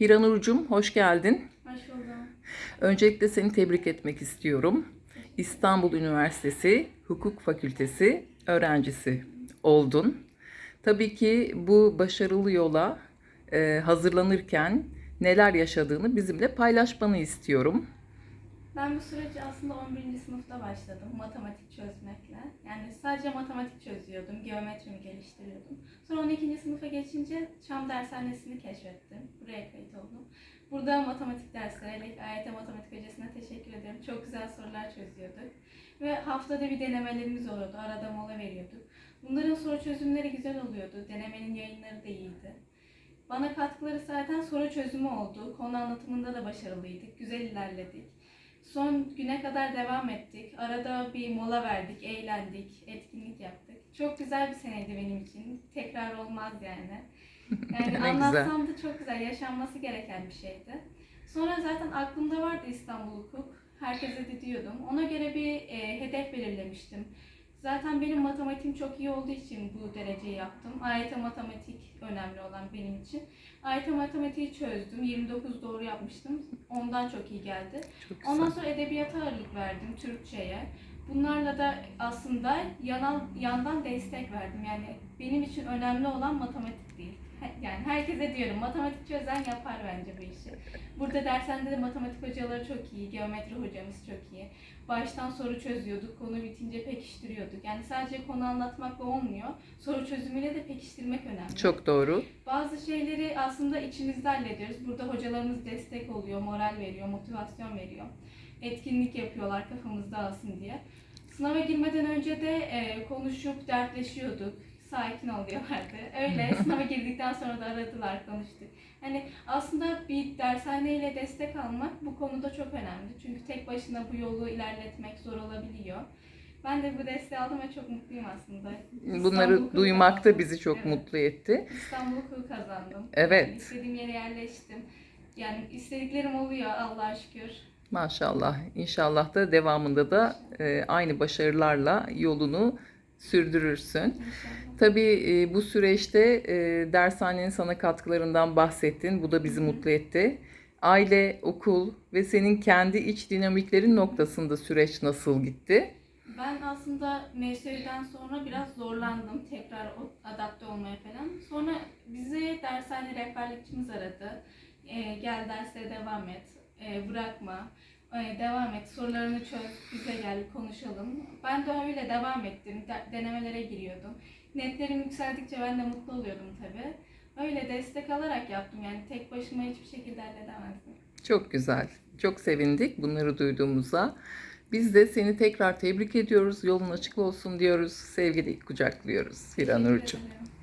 Hiranur'cum hoş geldin. Hoş buldum. Öncelikle seni tebrik etmek istiyorum. İstanbul Üniversitesi Hukuk Fakültesi öğrencisi oldun. Tabii ki bu başarılı yola e, hazırlanırken neler yaşadığını bizimle paylaşmanı istiyorum. Ben bu süreci aslında 11. sınıfta başladım matematik çözmekle. Yani sadece matematik çözüyordum, geometrimi geliştiriyordum. Sonra 12. sınıfa geçince Çam Dershanesi'ni keşfettim. Buraya. Burada matematik dersleri, AYT Matematik Hocası'na teşekkür ederim. Çok güzel sorular çözüyorduk. Ve haftada bir denemelerimiz oluyordu, arada mola veriyorduk. Bunların soru çözümleri güzel oluyordu, denemenin yayınları da iyiydi. Bana katkıları zaten soru çözümü oldu. Konu anlatımında da başarılıydık, güzel ilerledik. Son güne kadar devam ettik. Arada bir mola verdik, eğlendik, etkinlik yaptık. Çok güzel bir seneydi benim için. Tekrar olmaz yani. Yani anlatsam da çok güzel, yaşanması gereken bir şeydi. Sonra zaten aklımda vardı İstanbul Hukuk. Herkese de diyordum. Ona göre bir e, hedef belirlemiştim. Zaten benim matematiğim çok iyi olduğu için bu dereceyi yaptım. AYT matematik önemli olan benim için. AYT matematiği çözdüm. 29 doğru yapmıştım. Ondan çok iyi geldi. Çok güzel. Ondan sonra edebiyata ağırlık verdim, Türkçe'ye. Bunlarla da aslında yanal, yandan destek verdim. Yani benim için önemli olan matematik değil. Yani herkese diyorum matematik çözen yapar bence bu işi. Burada dershanede de matematik hocaları çok iyi, geometri hocamız çok iyi. Baştan soru çözüyorduk, konu bitince pekiştiriyorduk. Yani sadece konu anlatmakla olmuyor. Soru çözümüyle de pekiştirmek önemli. Çok doğru. Bazı şeyleri aslında içimizde hallediyoruz. Burada hocalarımız destek oluyor, moral veriyor, motivasyon veriyor. Etkinlik yapıyorlar kafamız dağılsın diye. Sınava girmeden önce de konuşup dertleşiyorduk. Sakin ol diyorlardı. Öyle sınava girdikten sonra da aradılar, konuştuk. Hani aslında bir dershaneyle destek almak bu konuda çok önemli. Çünkü tek başına bu yolu ilerletmek zor olabiliyor. Ben de bu desteği aldım ve çok mutluyum aslında. Bunları duymak da bizi çok Evet. mutlu etti. İstanbul Hukuku kazandım. Evet. Yani istediğim yere yerleştim. Yani istediklerim oluyor Allah'a şükür. Maşallah. İnşallah da devamında da e, aynı başarılarla yolunu sürdürürsün. Tabii e, bu süreçte e, dershanenin sana katkılarından bahsettin. Bu da bizi mutlu etti. Aile, okul ve senin kendi iç dinamiklerin noktasında süreç nasıl gitti? Ben aslında MSÜ'den sonra biraz zorlandım tekrar adapte olmaya falan. Sonra bizi dershane rehberlikçimiz aradı. Ee, gel derslere devam et, ee, bırakma, devam et, sorularını çöz, bize gel konuşalım. Ben de öyle devam ettim, de- denemelere giriyordum. Netlerim yükseldikçe ben de mutlu oluyordum tabii. Öyle destek alarak yaptım yani tek başıma hiçbir şekilde halledemezdim. Çok güzel. Çok sevindik bunları duyduğumuza. Biz de seni tekrar tebrik ediyoruz. Yolun açık olsun diyoruz. Sevgiyle kucaklıyoruz ederim.